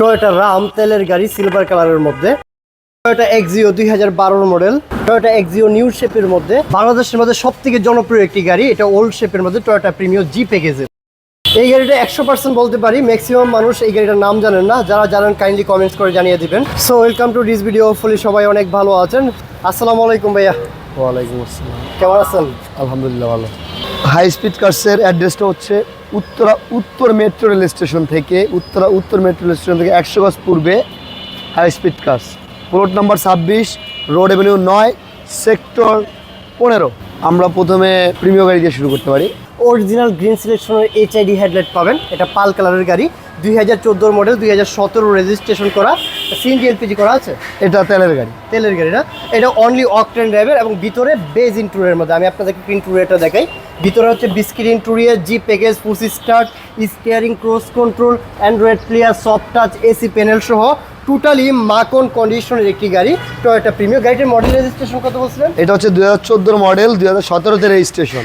Toyota Ram তেলের গাড়ি silver কালারের মধ্যে। টয়োটা এক্সিও দুই হাজার বারোর মডেল টয়োটা এক্সিও নিউ শেপের মধ্যে। বাংলাদেশের মধ্যে সব থেকে জনপ্রিয় একটি গাড়ি। এটা ওল্ড শেপের মধ্যে টয়োটা প্রিমিও জি প্যাকেজের এই গাড়িটা একশো পার্সেন্ট বলতে পারি। ম্যাক্সিমাম মানুষ এই গাড়িটার নাম জানেন না। যারা জানেন কাইন্ডলি কমেন্টস করে জানিয়ে দিবেন। So welcome to this video ফুলি সবাই অনেক ভালো আছেন। আসসালামু আলাইকুম ভাইয়া। ওয়ালাইকুম আসসালাম। কেমন আছেন? আলহামদুলিল্লাহ ভালো। হাই স্পিড কার্সের অ্যাড্রেসটা হচ্ছে উত্তরা, উত্তর মেট্রো রেল স্টেশন থেকে, উত্তরা, উত্তর মেট্রো রেল স্টেশন থেকে একশো গজ পূর্বে high speed cars plot number ছাব্বিশ রোড এভিনিউ নয় সেক্টর পনেরো। আমরা প্রথমে প্রিমিয় গাড়ি দিয়ে শুরু করতে পারি। অরিজিনাল গ্রিন সিলেকশনের এইচআইডি হেডলাইট পাবেন। এটা পাল কালারের গাড়ি। দুই হাজার মডেল দুই হাজার সতেরো রেজিস্ট্রেশন করা। সিএনজি এলপিজি করা আছে? এটা তেলের গাড়ি। তেলের গাড়ি না? এটা অনলি অকটেন ড্রাইভার এবং ভিতরে বেজ ইন্টুরিয়ার মধ্যে। আমি আপনাদেরকে ইন্টুরিয়ারটা দেখাই। ভিতরে হচ্ছে biscuit interior G package push start steering cross control Android player soft touch AC panel সহ টোটালি মাকন কন্ডিশনের একটি গাড়ি টয়োটা প্রিমিয়ার গাড়িটির মডেল রেজিস্ট্রেশন কত বলছিলেন? এটা হচ্ছে দুই হাজার চোদ্দোর মডেল দুই হাজার সতেরোতে রেজিস্ট্রেশন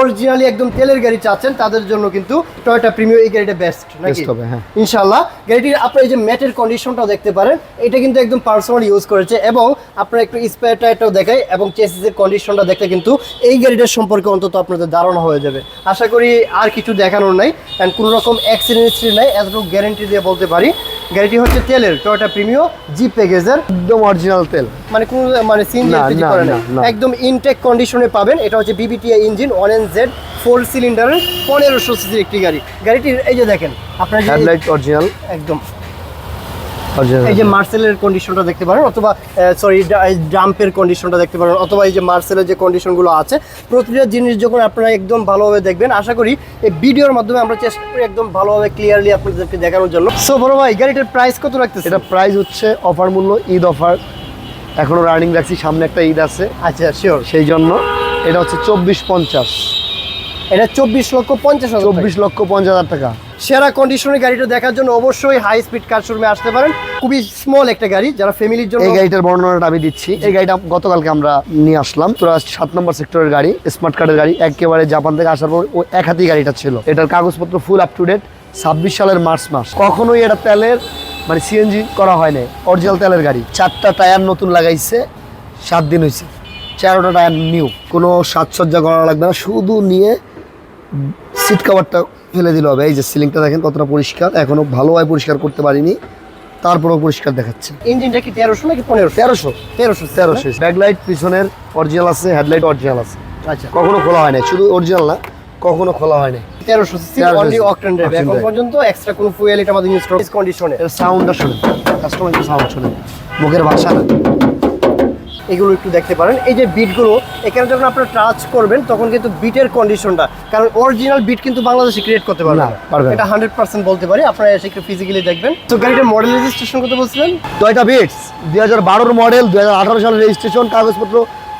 অরিজিনালি একদম তেলের গাড়ি চাচ্ছেন তাদের জন্য কিন্তু টয়োটা প্রিমিয়ার এই গাড়িটা বেস্ট নাকি? হবে, হ্যাঁ। ইনশাল্লাহ গাড়িটির আপনার এই যে ম্যাটের কন্ডিশনটাও দেখতে পারেন এটা কিন্তু একদম পার্সোনাল ইউজ করেছে এবং আপনার একটু স্পেয়ার টায়ারটাও দেখায় এবং চেসিসের কন্ডিশনটা দেখলে কিন্তু এই গাড়িটার সম্পর্কে অন্তত আপনাদের ধারণা হয়ে যাবে। আশা করি আর কিছু দেখানোর নাই অ্যান্ড কোনো রকম অ্যাক্সিডেন্ট নাই এতটুকু গ্যারেন্টি দিয়ে বলতে পারি। গাড়িটি হচ্ছে তেলের টয়োটা প্রিমিও জি প্যাকেজের একদম অরিজিনাল তেল। মানে কোনো মানে এলপিজি করে না। একদম ইনটেক কন্ডিশনে পাবেন। এটা হচ্ছে VVTI engine one N Z four সিলিন্ডারের পনেরোশো সিসির একটি গাড়ি। গাড়িটির এই যে দেখেন আপনার হেডলাইট অরিজিনাল একদম। এই যে মার্সেলের কন্ডিশনটা দেখতে পারেন অথবা সরি ডাম্পের কন্ডিশনটা দেখতে পারেন অথবা এই যে মার্সেলের যে কন্ডিশনগুলো আছে প্রতিটা জিনিস যখন আপনারা একদম ভালোভাবে দেখবেন আশা করি এই ভিডিওর মাধ্যমে আমরা চেষ্টা করি একদম ভালোভাবে ক্লিয়ারলি আপনাদেরকে দেখানোর জন্য। সো বড় ভাই গাড়িটার প্রাইস কত রাখতেছে এটা প্রাইস হচ্ছে অফার মূল্য ঈদ অফার এখনও রানিং রাখছি সামনে একটা ঈদ আছে। আচ্ছা শিওর সেই জন্য এটা হচ্ছে চব্বিশ পঞ্চাশ। এটা চব্বিশ লক্ষ পঞ্চাশ চব্বিশ লক্ষ পঞ্চাশ হাজার টাকা। সেরা কন্ডিশনের গাড়িটা দেখার জন্য অবশ্যই হাই স্পিড কার শোরুমে আসতে পারেন। খুবই স্মল একটা গাড়ি, যারা ফ্যামিলির জন্য এই গাড়িটার বর্ণনাটা আমি দিচ্ছি। এই গাড়িটা গতকালকে আমরা নিয়ে আসলাম। তোরা সাত নম্বর সেক্টরের গাড়ি স্মার্ট কার্ডের গাড়ি। একেবারে জাপান থেকে আসার পর ও এক হাতি গাড়িটা ছিল। এটার কাগজপত্র ফুল আপ টু ডেট ছাব্বিশ সালের মার্চ মাস। কখনোই এটা তেলের মানে সিএনজি করা হয় নাই। অরিজিনাল তেলের গাড়ি। চারটা টায়ার নতুন লাগাইছে, সাত দিন হয়েছে চারোটা টায়ার নিউ কোনো সাজসজ্জা করা লাগবে না। শুধু নিয়ে সিট কাভারটা ফেলে দিলে হবে। এই যে সিলিংটা দেখেন কতটা পরিষ্কার। এখনও ভালোভাবে পরিষ্কার করতে পারিনি। তারপরেও পরিষ্কার দেখাচ্ছে। ইঞ্জিনটা কি তেরোশো নাকি পনেরো তেরোশো। তেরোশো তেরোশো। ব্যাকলাইট পিছনের অরিজিনাল আছে হেডলাইট অরিজিনাল আছে। আচ্ছা। কখনো খোলা হয় না শুধু অরিজিনাল না কখনো খোলা হয় না তেরোশো সিসি 1300 অনলি অকটেন ড্রাইভ এখন পর্যন্ত এক্সট্রা কোনো ফুয়েল এটা আমাদের ইউজ করা কন্ডিশনে সাউন্ডটা শুনে কাস্টমার সাউন্ড শুনে মুখের ভাষা না এগুলো একটু দেখতে পারেন। এই যে বিটগুলো এখানে যখন আপনারা টাচ করবেন তখন কিন্তু বিটের কন্ডিশনটা কারণ অরিজিনাল বিট কিন্তু বাংলাদেশে ক্রিয়েট করতে পারবে না, এটা হান্ড্রেড পার্সেন্ট বলতে পারি আপনারা এসে একটু ফিজিক্যালি দেখবেন। তো গাড়িটার মডেল রেজিস্ট্রেশন করতে বলছিলেন? টয়টা বিটস দুই হাজার বারোর মডেল দুই হাজার আঠারো সালের রেজিস্ট্রেশন কাগজপত্র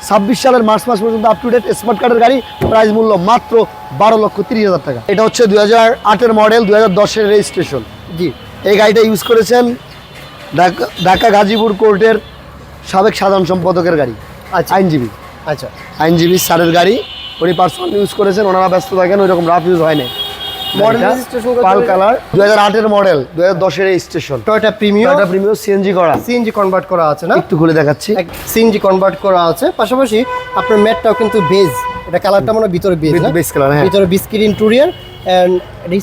ছাব্বিশ সালের মার্চ মাস পর্যন্ত আপ টু ডেট স্মার্ট কার্ডের গাড়ি প্রাইস মূল্য মাত্র বারো লক্ষ তিরিশ হাজার টাকা। এটা হচ্ছে দুই হাজার আটের মডেল দুই হাজার দশের রেজিস্ট্রেশন জি। এই গাড়িটা ইউজ করেছেন ঢাকা গাজীপুর কোর্টের সাবেক সাধারণ সম্পাদকের গাড়ি আচ্ছা। আইনজীবী। আচ্ছা। আইনজীবী স্যারের গাড়ি উনি পার্সোনাল ইউজ করেছেন ওনারা ব্যস্ত থাকেন ওই রকম রাফ ইউজ হয় না পাল কালার দু হাজার আটের মডেল দু হাজার দশের station Toyota premium Toyota premium CNG করা। সিএনজি কনভার্ট করা আছে না? একটু খুলে দেখাচ্ছি। সিএনজি কনভার্ট করা আছে পাশাপাশি আপনার ম্যাটটাও কিন্তু বেজ এটা কালারটা মনে হয় ভিতরে বেজ বেস কালার হ্যাঁ। ভিতরে biscuit interior and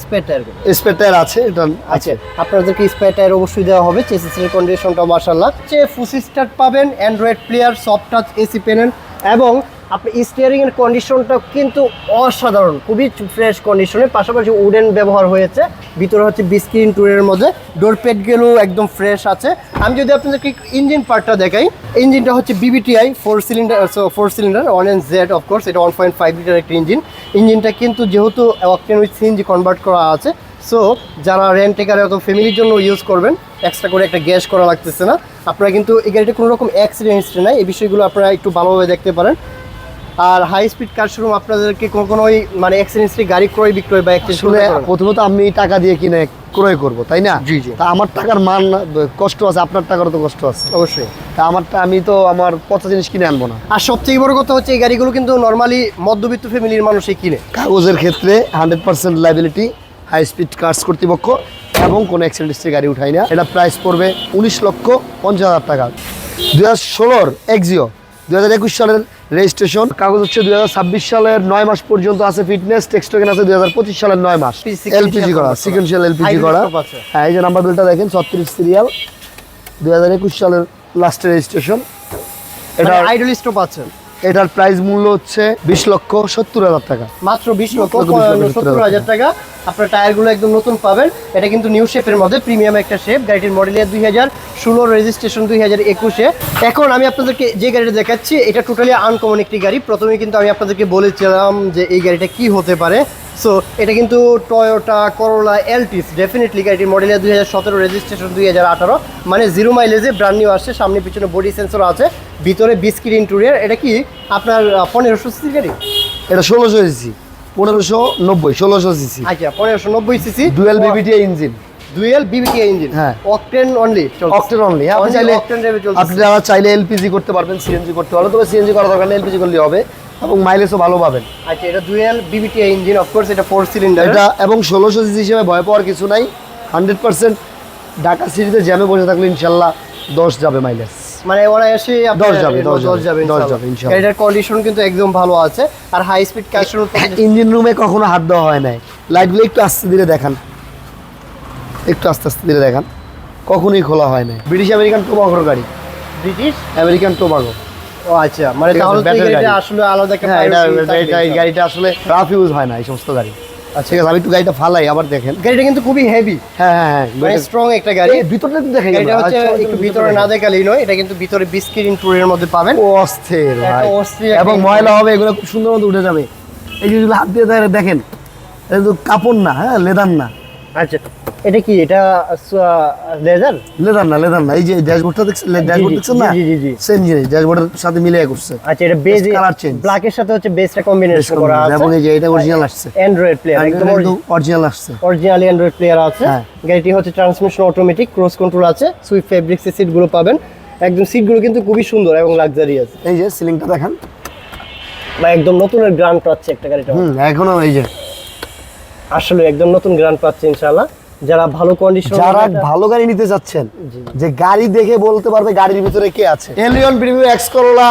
spare tyre spare tyre আছে এটা আছে। আপনাদেরকে স্পেয়ার টায়ার অবশ্যই দেওয়া হবে। চেসিসের কন্ডিশনটা মাশাআল্লাহ। যে ফুসি স্টার্ট পাবেন Android player soft touch AC panel এবং আপনি স্টিয়ারিং এর কন্ডিশনটা কিন্তু অসাধারণ, খুবই ফ্রেশ কন্ডিশনে পাশাপাশি উডেন ব্যবহার হয়েছে। ভিতরে হচ্ছে বিস্কিন টুরের মধ্যে। ডোর প্যাডগুলো একদম ফ্রেশ আছে। আমি যদি আপনাদেরকে ইঞ্জিন পার্টটা দেখাই ইঞ্জিনটা হচ্ছে VVTI four cylinder four cylinder one N Z of course এটা ওয়ান পয়েন্ট ফাইভ লিটার একটা ইঞ্জিন ইঞ্জিনটা কিন্তু যেহেতু অকটেন উইথ সিএনজি কনভার্ট করা আছে সো যারা রেন্ট টেকারে অথবা ফ্যামিলির জন্য ইউজ করবেন এক্সট্রা করে একটা গ্যাস করা লাগতেছে না। আপনারা কিন্তু এই গাড়িটা কোনো রকম অ্যাক্সিডেন্ট হিস্ট্রি নাই। এই বিষয়গুলো আপনারা একটু ভালোভাবে দেখতে পারেন। আর হাই স্পিড কার শোরুম আপনাদেরকে কোনো কখনোই মানে অ্যাক্সিডেন্ট হিস্ট্রি গাড়ি ক্রয় বিক্রয় বা একটা আসলে প্রথমত আমি টাকা দিয়ে কিনে ক্রয় করব তাই না? জি, জি। তা আমার টাকার মান কষ্ট আছে আপনার টাকারও তো কষ্ট আছে। অবশ্যই। তা আমারটা আমি তো আমার পচা জিনিস কিনে আনব না। আর সবথেকে বড় কথা হচ্ছে এই গাড়িগুলো কিন্তু নর্মালি মধ্যবিত্ত ফ্যামিলির মানুষই কিনে। কাগজের ক্ষেত্রে hundred percent liability high speed cars কর্তৃপক্ষ এবং কোনো অ্যাক্সিডেন্ট গাড়ি উঠাই না। এটা প্রাইস পড়বে উনিশ লক্ষ পঞ্চাশ হাজার টাকা। দুই হাজার ষোলোর এক্সিও দুই হাজার একুশ সালের রেজিস্ট্রেশন কাগজ হচ্ছে দুই হাজার ছাব্বিশ সালের নয় মাস পর্যন্ত আছে ফিটনেস টেক্সটোকেন আছে দুই হাজার পঁচিশ সালের নয় মাস। এলপিজি করা সিকোয়েন্সিয়াল এলপিজি করা। হ্যাঁ এই যে নাম্বার প্লেটটা দেখেন ছত্রিশ সিরিয়াল দুই একুশ সালের লাস্টের রেজিস্ট্রেশন এটা এটা আইডল স্টপ আছে। এটার প্রাইস মূল্য হচ্ছে বিশ লক্ষ সত্তর হাজার টাকা। মাত্র বিশ লক্ষ সত্তর হাজার টাকা। আপনার টায়ারগুলো একদম নতুন পাবেন। এটা কিন্তু নিউ শেপের মধ্যে প্রিমিয়াম একটা শেপ গাড়িটির মডেল ইয়ার দুই হাজার ষোলো রেজিস্ট্রেশন দুই হাজার একুশে। এখন আমি আপনাদেরকে যে গাড়িটা দেখাচ্ছি এটা টোটালি আনকমন একটি গাড়ি। প্রথমে কিন্তু আমি আপনাদেরকে বলেছিলাম যে এই গাড়িটা কি হতে পারে। সো এটা কিন্তু টয়োটা করোলা এলটিস ডেফিনেটলি গাড়িটির মডেল দুই হাজার সতেরো রেজিস্ট্রেশন দুই হাজার আঠারো। মানে জিরো মাইলেজে ব্র্যান্ড নিউ আসছে সামনে পিছনে বডি সেন্সর আছে ভিতরে বিস্কিট ইন্টুরিয়ার এটা কি আপনার পনেরোশো সিসির গাড়ি? এটা ষোলোশো সিসি। পনেরোশো নব্বই ষোলোশো সিসি। আচ্ছা পনেরোশো নব্বই CC. Dual VVT engine dual VVT engine হ্যাঁ। অকটেন অনলি অক্টেন অনলি আপনি চাইলে আপনি চাইলে এলপিজি করতে পারবেন সিএনজি করতে পারবেন তবে সিএনজি করা দরকার নেই এলপিজি করলে হবে। এবং মাইলেজও ভালো পাবেন। আচ্ছা এটা dual VVT engine of course এটা ফোর সিলিন্ডার এটা এবং ষোলোশো সিসি হিসেবে ভয় পাওয়ার কিছু নাই। হান্ড্রেড পার্সেন্ট ঢাকা সিটিতে জ্যামে বসে থাকলে ইনশাল্লাহ দশ যাবে মাইলেজ মানে ওরা এসে দশ যাবে, দশ যাবে, দশ। যাবে, ইনশাআল্লাহ। এটার কন্ডিশন কিন্তু একদম ভালো আছে। আর হাই স্পিড ক্যাশন ইঞ্জিন রুমে কখনো হাত দেওয়া হয় নাই। লাইটগুলো একটু আস্তে ধীরে দেখান। একটু আস্তে আস্তে ধীরে দেখান। কখনোই খোলা হয় নাই। ব্রিটিশ আমেরিকান টোবাগোর গাড়ি। ব্রিটিশ আমেরিকান টোবাগো ও আচ্ছা। মানে তাহলে তো এই গাড়িটা আসলে আলাদা একটা হ্যাঁ এটা এই গাড়িটা আসলে রাফ ইউজ হয় না এই সমস্ত গাড়ি। আচ্ছা। ঠিক আছে আমি একটু গাড়িটা ফালাই আবার দেখেন। গাড়িটা কিন্তু খুবই হেভি হ্যাঁ হ্যাঁ হ্যাঁ। মানে স্ট্রং একটা গাড়ি। ভিতরটা দেখেন এটা হচ্ছে আচ্ছা, একটু ভিতরে না দেখালেই নয় এটা কিন্তু ভিতরে বিস্কিট ইন্টুরিয়ার মধ্যে পাবেন। অস্থির ভাই। অস্থির এবং ময়লা হবে এগুলো খুব সুন্দর মতো উঠে যাবে। এই যে হাত দিয়ে দেখেন এটা তো কাপড় না হ্যাঁ লেদার না। আচ্ছা এটা কি এটা লেজার? লেদার না লেদার না এই যে ড্যাশবোর্ডটা দেখছেন ড্যাশবোর্ড দেখছেন না? জি, জি, জি। সেম জিনিস ড্যাশবোর্ডের সাথে মিলিয়ে করছে। আচ্ছা এটা বেজ Just color change. ব্ল্যাকের সাথে হচ্ছে বেসটা কম্বিনেশন করা আছে। এবং এই যে এটা অরিজিনাল আসছে। অ্যান্ড্রয়েড প্লেয়ার একদম অরিজিনাল আসছে। অরিজিনালি অ্যান্ড্রয়েড প্লেয়ার আছে। হ্যাঁ। গাড়িটি হচ্ছে ট্রান্সমিশন অটোমেটিক ক্রস কন্ট্রোল আছে। সুইফট ফেব্রিক্সের সিটগুলো পাবেন। একদম সিটগুলো কিন্তু খুবই সুন্দর এবং লাক্সারিয়াস এই যে সিলিংটা দেখান। বা একদম নতুনের গ্রান্ড পাচ্ছে একটা গাড়িটা। হুম এখনও এই যে আসলে একদম নতুন গ্রান্ড পাচ্ছে ইনশাআল্লাহ। যারা ভালো কন্ডিশন যারা ভালো গাড়ি নিতে যাচ্ছেন যে গাড়ি দেখে বলতে পারবে গাড়ির ভিতরে কে আছে। এলিয়ন প্রিমিয়াম এক্স করোলা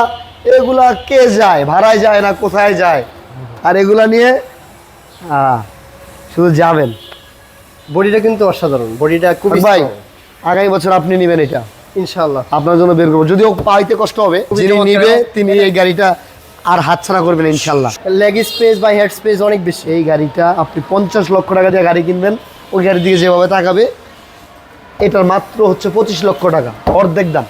এগুলা কে যায় ভাড়ায় যায় না কোথায় যায়? আর এগুলা নিয়ে আহ, শুধু যাবেন। বডিটা কিন্তু অসাধারণ বডিটা খুবই ভাই আগামী বছর আপনি নেবেন এটা। ইনশাআল্লাহ। আপনার জন্য বের করব। যদিও পাইতে কষ্ট হবে যিনি। নিবে তিনি এই গাড়িটা আর হাতছাড়া করবেন ইনশাল্লাহ লেগ স্পেস বা হেড স্পেস অনেক বেশি। এই গাড়িটা আপনি পঞ্চাশ লক্ষ টাকা দিয়ে গাড়ি কিনবেন। ওই গাড়ির দিকে যেভাবে তাকাবে এটার মাত্র হচ্ছে পঁচিশ লক্ষ টাকা। অর্ধেক দাম।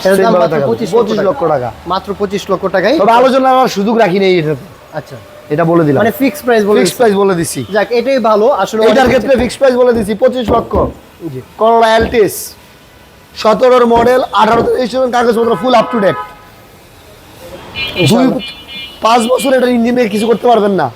এটার দাম সেইভাবে মাত্র তাকাবে। 25 পঁচিশ লক্ষ লক্ষ টাকা। মাত্র পঁচিশ লক্ষ টাকাই তবে আলোচনার সুযোগ রাখি নেই এটাতে। আচ্ছা। এটা বলে দিলাম। মানে ফিক্স প্রাইস বলে ফিক্স প্রাইস বলে দিছি। যাক এটাই ভালো। আসলে এটার ক্ষেত্রে ফিক্স প্রাইস বলে দিছি পঁচিশ লক্ষ। জি। করোলা এলটিস সতেরোর মডেল রেজিস্ট্রেশন কাগজপত্র ফুল আপ টু ডেট। পাঁচ বছর এটা ইঞ্জিনে কিছু করতে পারবেন না।